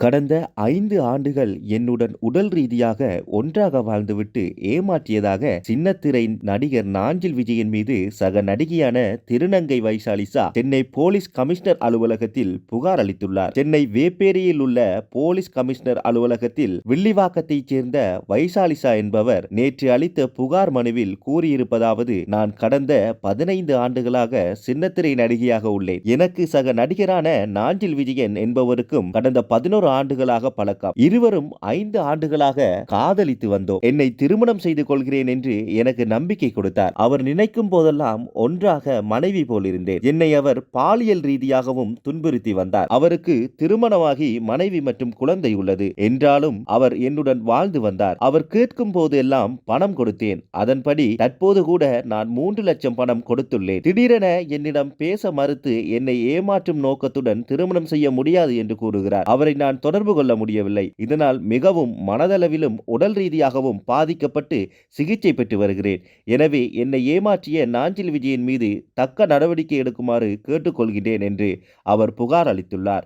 கடந்த ஐந்து ஆண்டுகள் என்னுடன் உடல் ரீதியாக ஒன்றாக வாழ்ந்துவிட்டு ஏமாற்றியதாக சின்னத்திரை நடிகர் நாஞ்சில் விஜயன் மீது சக நடிகையான திருநங்கை வைசாலிசா சென்னை போலீஸ் கமிஷனர் அலுவலகத்தில் புகார் அளித்துள்ளார். சென்னை வேப்பேரியில் உள்ள போலீஸ் கமிஷனர் அலுவலகத்தில் வில்லிவாக்கத்தைச் சேர்ந்த வைசாலிசா என்பவர் நேற்று அளித்த புகார் மனுவில் கூறியிருப்பதாவது நான் கடந்த பதினைந்து ஆண்டுகளாக சின்னத்திரை நடிகையாக உள்ளேன். எனக்கு சக நடிகரான நாஞ்சில் விஜயன் என்பவருக்கும் கடந்த பதினோரு ஆண்டுகளாக பழக்கம். இருவரும் ஐந்து ஆண்டுகளாக காதலித்து வந்தோம். என்னை திருமணம் செய்து கொள்கிறேன் என்று எனக்கு நம்பிக்கை கொடுத்தார். அவர் நினைக்கும் போதெல்லாம் ஒன்றாக மனைவி போலிருந்தேன் என்னை அவர் பாலியல் ரீதியாகவும் துன்புறுத்தி வந்தார். அவருக்கு திருமணமாகி மனைவி மற்றும் குழந்தை உள்ளது. என்றாலும் அவர் என்னுடன் வாழ்ந்து வந்தார். அவர் கேட்கும் போதெல்லாம் பணம் கொடுத்தேன். அதன்படி தற்போது கூட நான் மூன்று லட்சம் பணம் கொடுத்துள்ளேன். திடீரென என்னிடம் பேச மறுத்து என்னை ஏமாற்றும் நோக்கத்துடன் திருமணம் செய்ய முடியாது என்று கூறுகிறார். அவரை நான் தொடர்பு கொள்ள முடியவில்லை. இதனால் மிகவும் மனதளவிலும் உடல் ரீதியாகவும் பாதிக்கப்பட்டு சிகிச்சை பெற்று வருகிறேன். எனவே என்னை ஏமாற்றிய நாஞ்சில் விஜயன் மீது தக்க நடவடிக்கை எடுக்குமாறு கேட்டுக்கொள்கிறேன் என்று அவர் புகார் அளித்துள்ளார்.